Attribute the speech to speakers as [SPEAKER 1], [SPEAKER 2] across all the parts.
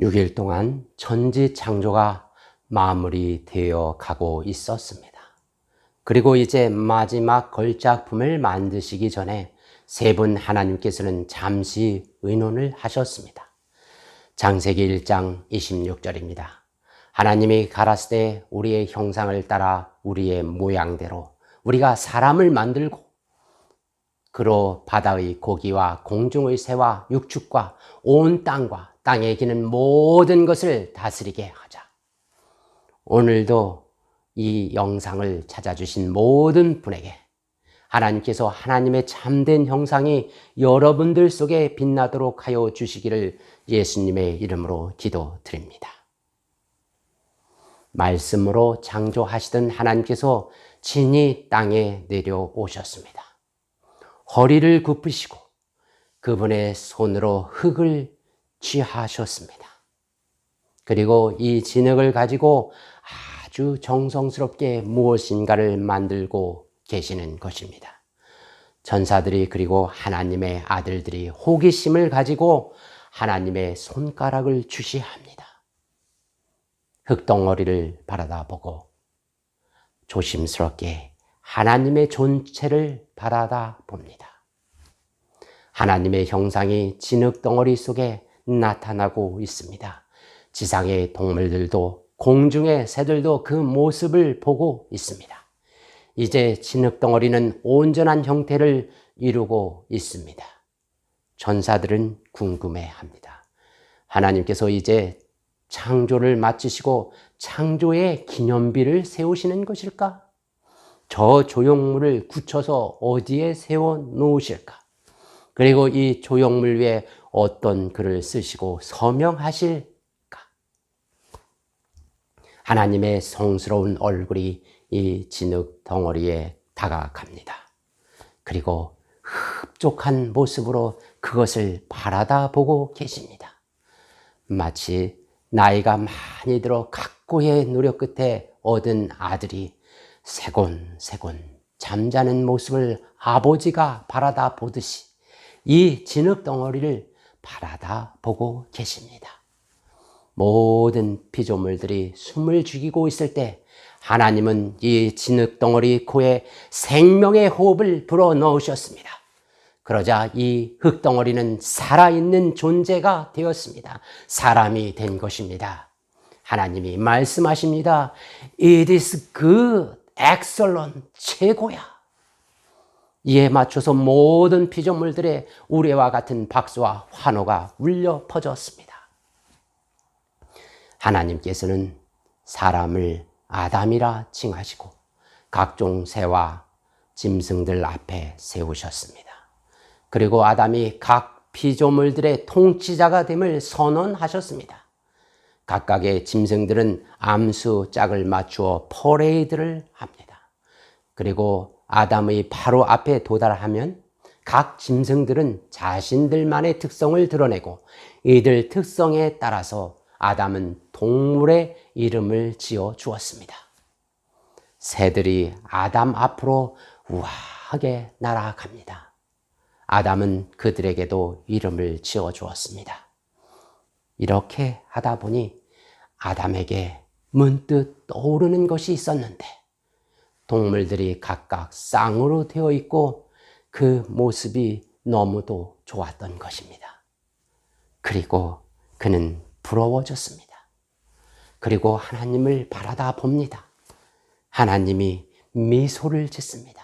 [SPEAKER 1] 6일 동안 천지 창조가 마무리되어 가고 있었습니다. 그리고 이제 마지막 걸작품을 만드시기 전에 세 분 하나님께서는 잠시 의논을 하셨습니다. 장세기 1장 26절입니다. 하나님이 가라스되 우리의 형상을 따라 우리의 모양대로 우리가 사람을 만들고 그로 바다의 고기와 공중의 새와 육축과 온 땅과 땅에 기는 모든 것을 다스리게 하자. 오늘도 이 영상을 찾아주신 모든 분에게 하나님께서 하나님의 참된 형상이 여러분들 속에 빛나도록 하여 주시기를 예수님의 이름으로 기도드립니다. 말씀으로 창조하시던 하나님께서 진이 땅에 내려오셨습니다. 허리를 굽으시고 그분의 손으로 흙을 취하셨습니다. 그리고 이 진흙을 가지고 아주 정성스럽게 무엇인가를 만들고 계시는 것입니다. 전사들이 그리고 하나님의 아들들이 호기심을 가지고 하나님의 손가락을 주시합니다. 흙덩어리를 바라다 보고 조심스럽게 하나님의 존체를 바라다 봅니다. 하나님의 형상이 진흙덩어리 속에 나타나고 있습니다. 지상의 동물들도 공중의 새들도 그 모습을 보고 있습니다. 이제 진흙덩어리는 온전한 형태를 이루고 있습니다. 전사들은 궁금해 합니다. 하나님께서 이제 창조를 마치시고 창조의 기념비를 세우시는 것일까? 저 조형물을 굳혀서 어디에 세워 놓으실까? 그리고 이 조형물 위에 어떤 글을 쓰시고 서명하실까? 하나님의 성스러운 얼굴이 이 진흙 덩어리에 다가갑니다. 그리고 흡족한 모습으로 그것을 바라다 보고 계십니다. 마치 나이가 많이 들어 각고의 노력 끝에 얻은 아들이 세곤세곤 잠자는 모습을 아버지가 바라다 보듯이 이 진흙 덩어리를 바라다 보고 계십니다. 모든 피조물들이 숨을 죽이고 있을 때 하나님은 이 진흙 덩어리 코에 생명의 호흡을 불어 넣으셨습니다. 그러자 이 흙덩어리는 살아있는 존재가 되었습니다. 사람이 된 것입니다. 하나님이 말씀하십니다. It is good, excellent, 최고야. 이에 맞춰서 모든 피조물들의 우레와 같은 박수와 환호가 울려 퍼졌습니다. 하나님께서는 사람을 아담이라 칭하시고 각종 새와 짐승들 앞에 세우셨습니다. 그리고 아담이 각 피조물들의 통치자가 됨을 선언하셨습니다. 각각의 짐승들은 암수 짝을 맞추어 퍼레이드를 합니다. 그리고 아담의 바로 앞에 도달하면 각 짐승들은 자신들만의 특성을 드러내고 이들 특성에 따라서 아담은 동물의 이름을 지어 주었습니다. 새들이 아담 앞으로 우아하게 날아갑니다. 아담은 그들에게도 이름을 지어 주었습니다. 이렇게 하다 보니 아담에게 문득 떠오르는 것이 있었는데 동물들이 각각 쌍으로 되어 있고 그 모습이 너무도 좋았던 것입니다. 그리고 그는 부러워졌습니다. 그리고 하나님을 바라다 봅니다. 하나님이 미소를 짓습니다.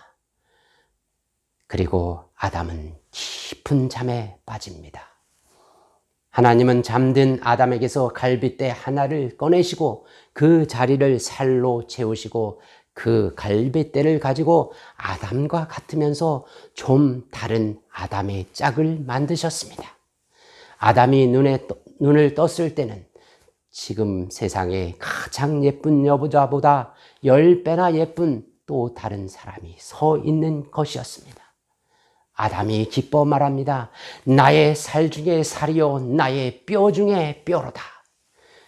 [SPEAKER 1] 그리고 아담은 깊은 잠에 빠집니다. 하나님은 잠든 아담에게서 갈빗대 하나를 꺼내시고 그 자리를 살로 채우시고 그 갈빗대를 가지고 아담과 같으면서 좀 다른 아담의 짝을 만드셨습니다. 아담이 눈에 눈을 떴을 때는 지금 세상에 가장 예쁜 여보자보다 열 배나 예쁜 또 다른 사람이 서 있는 것이었습니다. 아담이 기뻐 말합니다. 나의 살 중에 살이요, 나의 뼈 중에 뼈로다.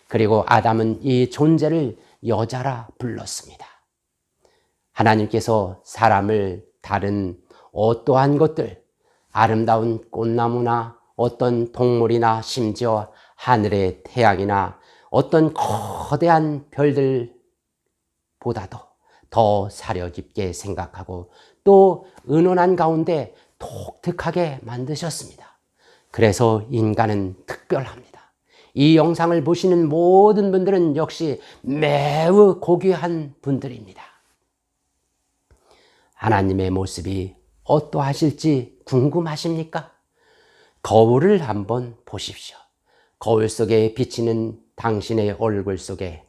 [SPEAKER 1] 그리고 아담은 이 존재를 여자라 불렀습니다. 하나님께서 사람을 다른 어떠한 것들, 아름다운 꽃나무나 어떤 동물이나 심지어 하늘의 태양이나 어떤 거대한 별들보다도 더 사려 깊게 생각하고 또 은원한 가운데 독특하게 만드셨습니다. 그래서 인간은 특별합니다. 이 영상을 보시는 모든 분들은 역시 매우 고귀한 분들입니다. 하나님의 모습이 어떠하실지 궁금하십니까? 거울을 한번 보십시오. 거울 속에 비치는 당신의 얼굴 속에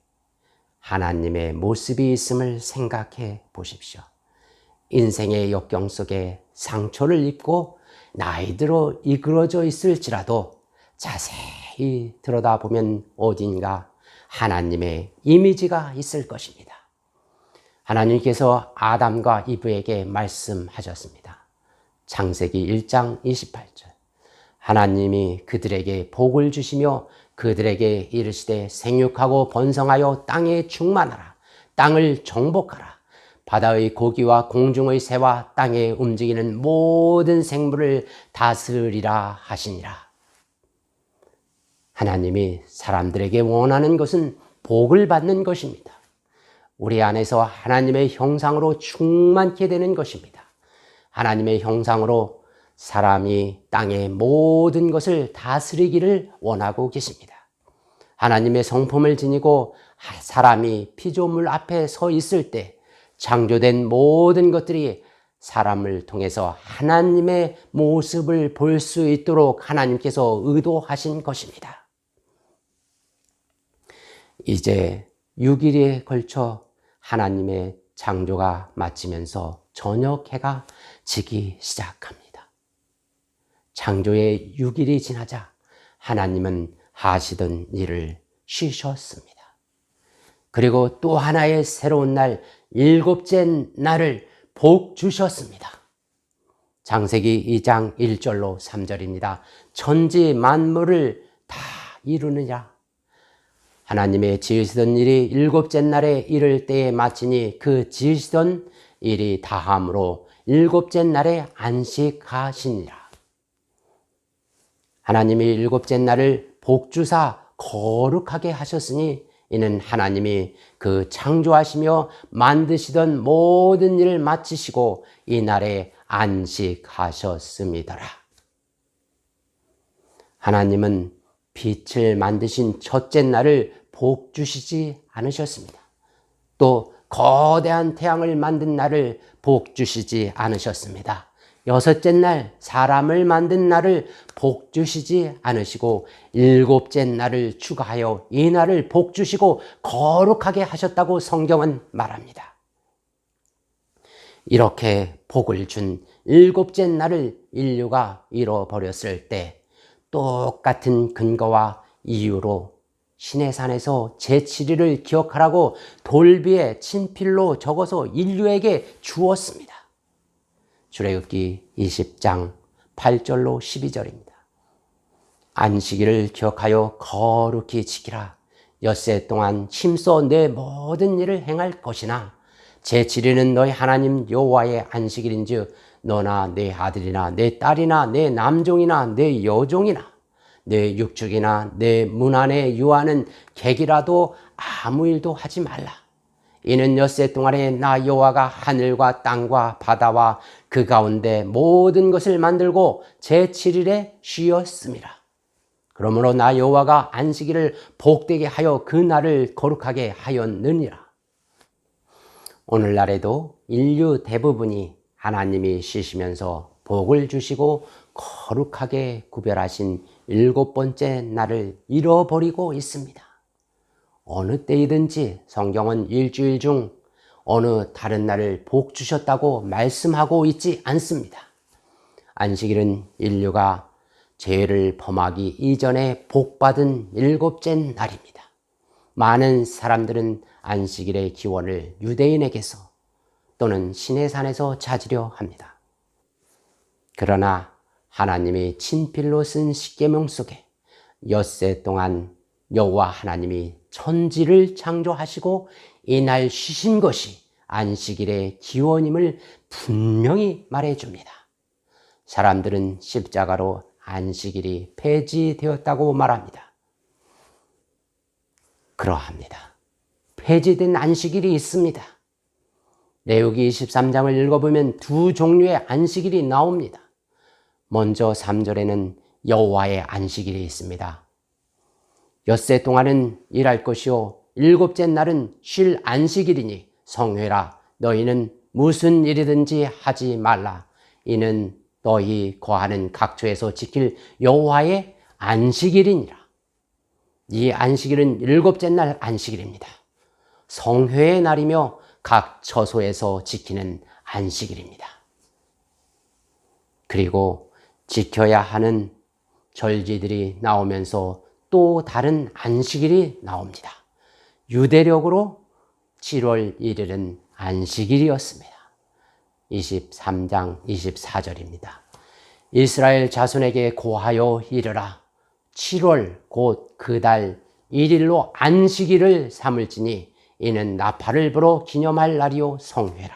[SPEAKER 1] 하나님의 모습이 있음을 생각해 보십시오. 인생의 역경 속에 상처를 입고 나이 들어 이그러져 있을지라도 자세히 들여다보면 어딘가 하나님의 이미지가 있을 것입니다. 하나님께서 아담과 이브에게 말씀하셨습니다. 창세기 1장 28절. 하나님이 그들에게 복을 주시며 그들에게 이르시되 생육하고 번성하여 땅에 충만하라. 땅을 정복하라. 바다의 고기와 공중의 새와 땅에 움직이는 모든 생물을 다스리라 하시니라. 하나님이 사람들에게 원하는 것은 복을 받는 것입니다. 우리 안에서 하나님의 형상으로 충만케 되는 것입니다. 하나님의 형상으로 사람이 땅의 모든 것을 다스리기를 원하고 계십니다. 하나님의 성품을 지니고 사람이 피조물 앞에 서 있을 때 창조된 모든 것들이 사람을 통해서 하나님의 모습을 볼 수 있도록 하나님께서 의도하신 것입니다. 이제 6일에 걸쳐 하나님의 창조가 마치면서 저녁 해가 지기 시작합니다. 창조의 6일이 지나자 하나님은 하시던 일을 쉬셨습니다. 그리고 또 하나의 새로운 날, 일곱째 날을 복 주셨습니다. 장세기 2장 1절로 3절입니다. 천지 만물을 다 이루느냐? 하나님의 지으시던 일이 일곱째 날에 이를 때에 마치니 그 지으시던 일이 다함으로 일곱째 날에 안식하시니라. 하나님이 일곱째 날을 복주사 거룩하게 하셨으니 이는 하나님이 그 창조하시며 만드시던 모든 일을 마치시고 이 날에 안식하셨습니다라. 하나님은 빛을 만드신 첫째 날을 복 주시지 않으셨습니다. 또 거대한 태양을 만든 날을 복 주시지 않으셨습니다. 여섯째 날 사람을 만든 날을 복 주시지 않으시고 일곱째 날을 추가하여 이 날을 복 주시고 거룩하게 하셨다고 성경은 말합니다. 이렇게 복을 준 일곱째 날을 인류가 잃어버렸을 때 똑같은 근거와 이유로 신의 산에서 제7일을 기억하라고 돌비에 친필로 적어서 인류에게 주었습니다. 출애굽기 20장 8절로 12절입니다. 안식일을 기억하여 거룩히 지키라. 엿새 동안 힘써 내 모든 일을 행할 것이나 제7일은 너희 하나님 여호와의 안식일인즉 너나 내 아들이나 내 딸이나 내 남종이나 내 여종이나 내 육축이나 내 문 안에 유하는 객이라도 아무 일도 하지 말라. 이는 엿새 동안에 나 여호와가 하늘과 땅과 바다와 그 가운데 모든 것을 만들고 제7일에 쉬었습니다. 그러므로 나 여호와가 안식일을 복되게 하여 그 날을 거룩하게 하였느니라. 오늘날에도 인류 대부분이 하나님이 쉬시면서 복을 주시고 거룩하게 구별하신 일곱 번째 날을 잃어버리고 있습니다. 어느 때이든지 성경은 일주일 중 어느 다른 날을 복 주셨다고 말씀하고 있지 않습니다. 안식일은 인류가 죄를 범하기 이전에 복받은 일곱째 날입니다. 많은 사람들은 안식일의 기원을 유대인에게서 또는 신의 산에서 찾으려 합니다. 그러나 하나님이 친필로 쓴 십계명 속에 엿새 동안 여호와 하나님이 천지를 창조하시고 이날 쉬신 것이 안식일의 기원임을 분명히 말해줍니다. 사람들은 십자가로 안식일이 폐지되었다고 말합니다. 그러합니다. 폐지된 안식일이 있습니다. 레위기 23장을 읽어보면 두 종류의 안식일이 나옵니다. 먼저 3절에는 여호와의 안식일이 있습니다. 엿새 동안은 일할 것이요 일곱째 날은 쉴 안식일이니 성회라 너희는 무슨 일이든지 하지 말라 이는 너희 거하는 각처에서 지킬 여호와의 안식일이니라. 이 안식일은 일곱째 날 안식일입니다. 성회의 날이며 각 처소에서 지키는 안식일입니다. 그리고 지켜야 하는 절기들이 나오면서 또 다른 안식일이 나옵니다. 유대력으로 7월 1일은 안식일이었습니다. 23장 24절입니다. 이스라엘 자손에게 고하여 이르라. 7월 곧 그 달 1일로 안식일을 삼을지니 이는 나팔을 불어 기념할 날이요 성회라.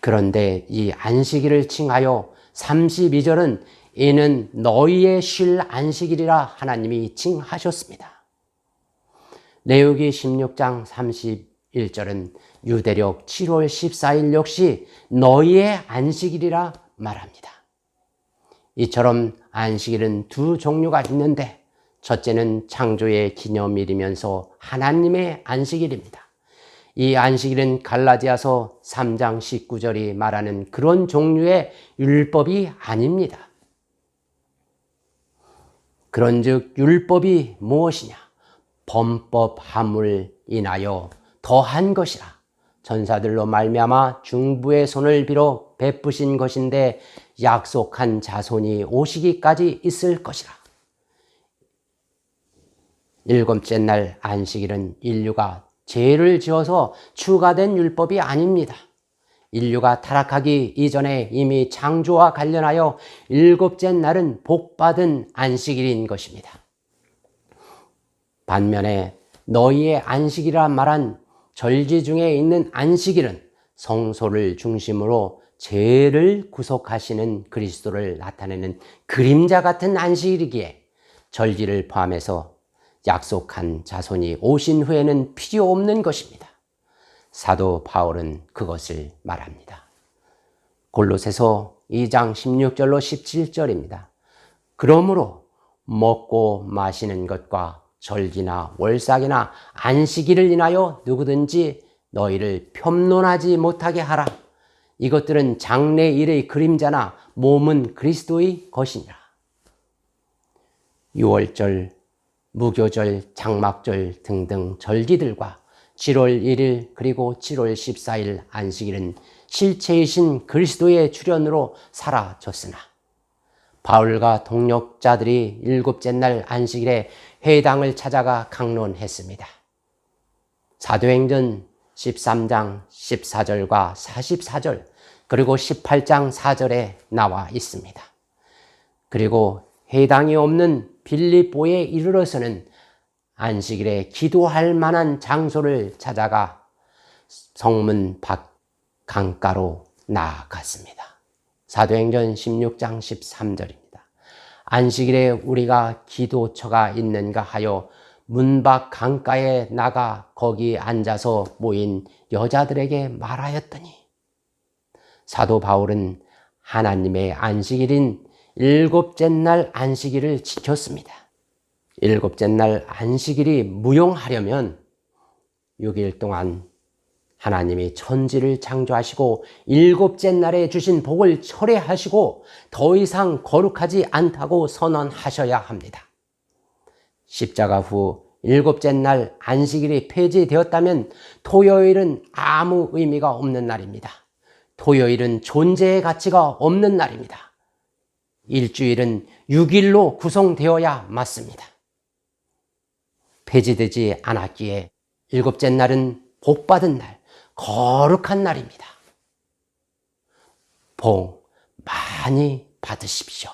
[SPEAKER 1] 그런데 이 안식일을 칭하여 32절은 이는 너희의 쉴 안식일이라 하나님이 칭하셨습니다. 레위기 16장 31절은 유대력 7월 14일 역시 너희의 안식일이라 말합니다. 이처럼 안식일은 두 종류가 있는데 첫째는 창조의 기념일이면서 하나님의 안식일입니다. 이 안식일은 갈라디아서 3장 19절이 말하는 그런 종류의 율법이 아닙니다. 그런즉 율법이 무엇이냐? 범법 함을 인하여 더한 것이라. 전사들로 말미암아 중부의 손을 빌어 베푸신 것인데 약속한 자손이 오시기까지 있을 것이라. 일곱째 날 안식일은 인류가 죄를 지어서 추가된 율법이 아닙니다. 인류가 타락하기 이전에 이미 창조와 관련하여 일곱째 날은 복받은 안식일인 것입니다. 반면에 너희의 안식이라 말한 절기 중에 있는 안식일은 성소를 중심으로 죄를 구속하시는 그리스도를 나타내는 그림자 같은 안식일이기에 절기를 포함해서 약속한 자손이 오신 후에는 필요 없는 것입니다. 사도 바울은 그것을 말합니다. 골로새서 2장 16절로 17절입니다. 그러므로 먹고 마시는 것과 절기나 월삭이나 안식일을 인하여 누구든지 너희를 편론하지 못하게 하라. 이것들은 장래 일의 그림자나 몸은 그리스도의 것이니라. 6월절, 무교절, 장막절 등등 절기들과 7월 1일 그리고 7월 14일 안식일은 실체이신 그리스도의 출현으로 사라졌으나 바울과 동력자들이 일곱째 날 안식일에 회당을 찾아가 강론했습니다. 사도행전 13장 14절과 44절 그리고 18장 4절에 나와 있습니다. 그리고 회당이 없는 빌립보에 이르러서는 안식일에 기도할 만한 장소를 찾아가 성문 밖 강가로 나아갔습니다. 사도행전 16장 13절입니다. 안식일에 우리가 기도처가 있는가 하여 문밖 강가에 나가 거기 앉아서 모인 여자들에게 말하였더니 사도 바울은 하나님의 안식일인 일곱째 날 안식일을 지켰습니다. 일곱째 날 안식일이 무용하려면 6일 동안 하나님이 천지를 창조하시고 일곱째 날에 주신 복을 철회하시고 더 이상 거룩하지 않다고 선언하셔야 합니다. 십자가 후 일곱째 날 안식일이 폐지되었다면 토요일은 아무 의미가 없는 날입니다. 토요일은 존재의 가치가 없는 날입니다. 일주일은 6일로 구성되어야 맞습니다. 폐지되지 않았기에 일곱째 날은 복받은 날, 거룩한 날입니다. 복 많이 받으십시오.